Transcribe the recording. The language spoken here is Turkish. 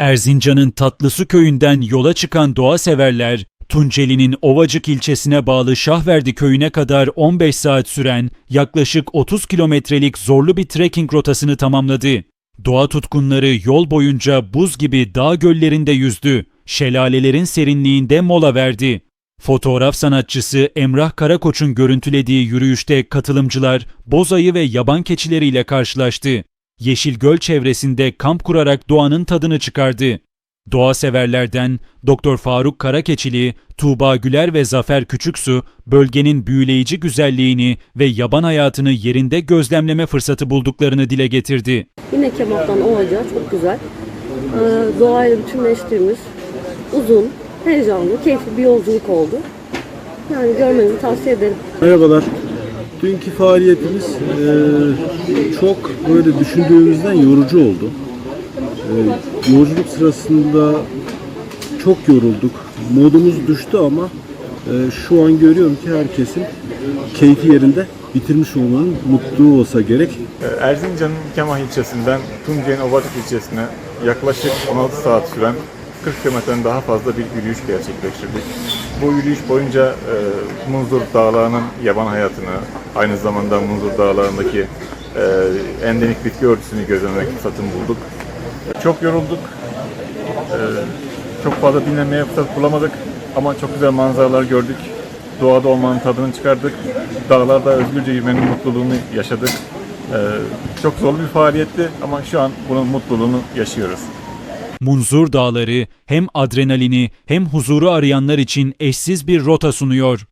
Erzincan'ın Tatlısu köyünden yola çıkan doğa severler, Tunceli'nin Ovacık ilçesine bağlı Şahverdi köyüne kadar 15 saat süren yaklaşık 30 kilometrelik zorlu bir trekking rotasını tamamladı. Doğa tutkunları yol boyunca buz gibi dağ göllerinde yüzdü, şelalelerin serinliğinde mola verdi. Fotoğraf sanatçısı Emrah Karakoç'un görüntülediği yürüyüşte katılımcılar bozayı ve yaban keçileriyle karşılaştı. Yeşil Göl çevresinde kamp kurarak doğanın tadını çıkardı. Doğa severlerden Doktor Faruk Karakeçili, Tuğba Güler ve Zafer Küçüksu bölgenin büyüleyici güzelliğini ve yaban hayatını yerinde gözlemleme fırsatı bulduklarını dile getirdi. Yine kebaptan ovaca çok güzel. Ee, doğayla bütünleştiğimiz uzun, heyecanlı, keyifli bir yolculuk oldu. Yani görmenizi tavsiye ederim. Merhabalar. Dünkü faaliyetimiz eee, çok böyle düşündüğümüzden yorucu oldu. Eee, yolculuk sırasında çok yorulduk. Modumuz düştü ama eee, şu an görüyorum ki herkesin keyfi yerinde bitirmiş olmanın mutluluğu olsa gerek. Erzincan'ın Kemah ilçesinden Tunceli'nin Ovacık ilçesine yaklaşık 16 saat süren 40 kilometreden daha fazla bir yürüyüş gerçekleştirdik. Bu yürüyüş boyunca e, Munzur Dağları'nın yaban hayatını, aynı zamanda Munzur Dağları'ndaki e, endemik bitki örtüsünü gözlemek fırsatını bulduk. Çok yorulduk. E, çok fazla dinlenmeye fırsat bulamadık ama çok güzel manzaralar gördük. Doğada olmanın tadını çıkardık. Dağlarda özgürce yürümenin mutluluğunu yaşadık. Ee, çok zorlu bir faaliyetti ama şu an bunun mutluluğunu yaşıyoruz. Munzur Dağları hem adrenalini hem huzuru arayanlar için eşsiz bir rota sunuyor.